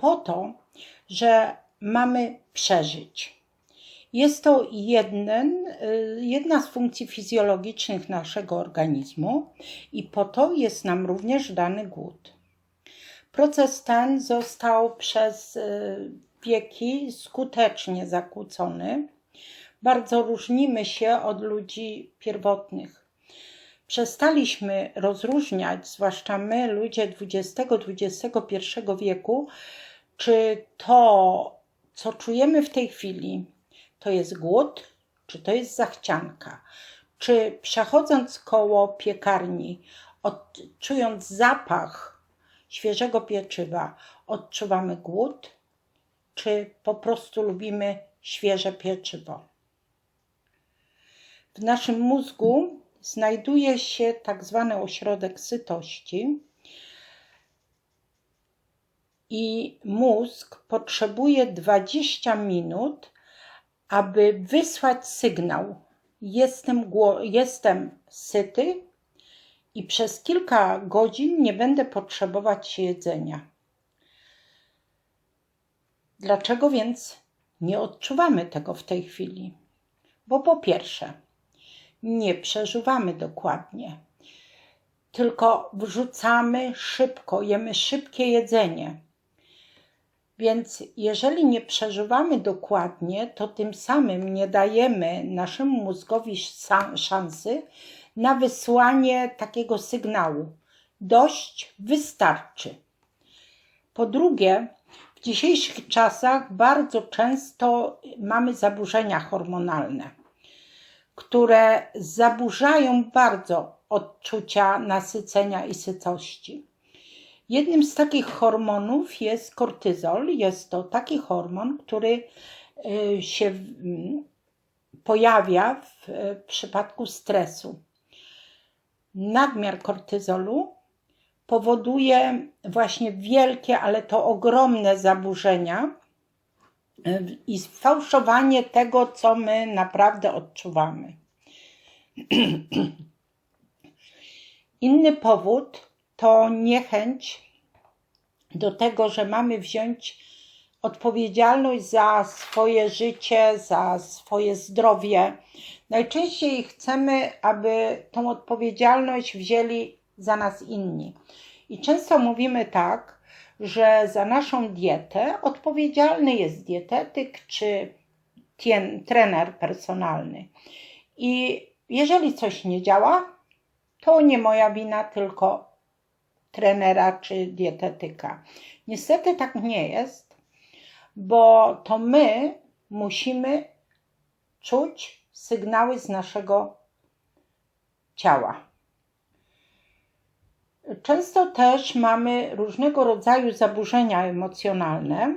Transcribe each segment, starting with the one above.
po to, że mamy przeżyć. Jest to jeden, y, jedna z funkcji fizjologicznych naszego organizmu i po to jest nam również dany głód. Proces ten został przez y, wieki skutecznie zakłócony. Bardzo różnimy się od ludzi pierwotnych. Przestaliśmy rozróżniać, zwłaszcza my, ludzie XX-XXI wieku, czy to, co czujemy w tej chwili, to jest głód, czy to jest zachcianka. Czy przechodząc koło piekarni, od, czując zapach świeżego pieczywa, odczuwamy głód, czy po prostu lubimy świeże pieczywo. W naszym mózgu znajduje się tak zwany ośrodek sytości i mózg potrzebuje 20 minut, aby wysłać sygnał: jestem, jestem syty i przez kilka godzin nie będę potrzebować jedzenia. Dlaczego więc nie odczuwamy tego w tej chwili? Bo po pierwsze, nie przeżuwamy dokładnie, tylko wrzucamy szybko, jemy szybkie jedzenie. Więc jeżeli nie przeżuwamy dokładnie, to tym samym nie dajemy naszemu mózgowi szansy na wysłanie takiego sygnału. Dość wystarczy. Po drugie, w dzisiejszych czasach bardzo często mamy zaburzenia hormonalne, które zaburzają bardzo odczucia nasycenia i sytości. Jednym z takich hormonów jest kortyzol. Jest to taki hormon, który y, się pojawia w przypadku stresu. Nadmiar kortyzolu powoduje właśnie wielkie, ale to ogromne zaburzenia y, i sfałszowanie tego, co my naprawdę odczuwamy. Inny powód to niechęć do tego, że mamy wziąć odpowiedzialność za swoje życie, za swoje zdrowie. Najczęściej chcemy, aby tą odpowiedzialność wzięli za nas inni. I często mówimy tak, że za naszą dietę odpowiedzialny jest dietetyk czy tien, trener personalny. I jeżeli coś nie działa, to nie moja wina, tylko trenera czy dietetyka. Niestety tak nie jest, bo to my musimy czuć sygnały z naszego ciała. Często też mamy różnego rodzaju zaburzenia emocjonalne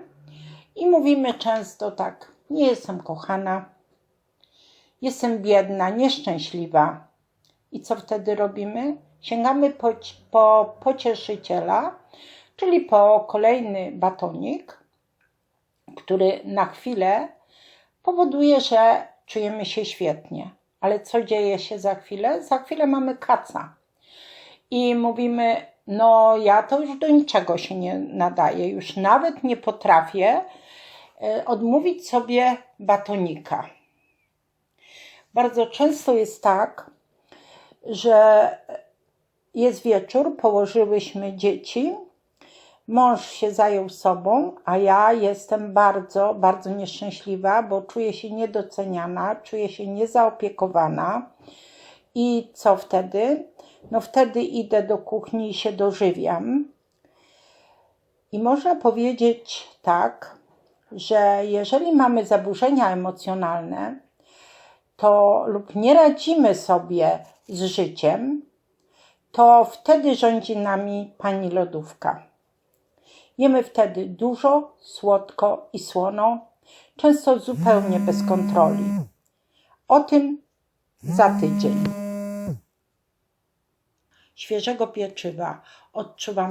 i mówimy często tak: Nie jestem kochana, jestem biedna, nieszczęśliwa. I co wtedy robimy? Sięgamy po, po pocieszyciela, czyli po kolejny batonik, który na chwilę powoduje, że czujemy się świetnie. Ale co dzieje się za chwilę? Za chwilę mamy kaca i mówimy, no ja to już do niczego się nie nadaję, już nawet nie potrafię e, odmówić sobie batonika. Bardzo często jest tak, że jest wieczór, położyłyśmy dzieci, mąż się zajął sobą, a ja jestem bardzo, bardzo nieszczęśliwa, bo czuję się niedoceniana, czuję się niezaopiekowana. I co wtedy? no wtedy idę do kuchni i się dożywiam. I można powiedzieć tak, że jeżeli mamy zaburzenia emocjonalne, to lub nie radzimy sobie z życiem, to wtedy rządzi nami pani lodówka. Jemy wtedy dużo, słodko i słono, często zupełnie bez kontroli. O tym za tydzień świeżego pieczywa odczuwam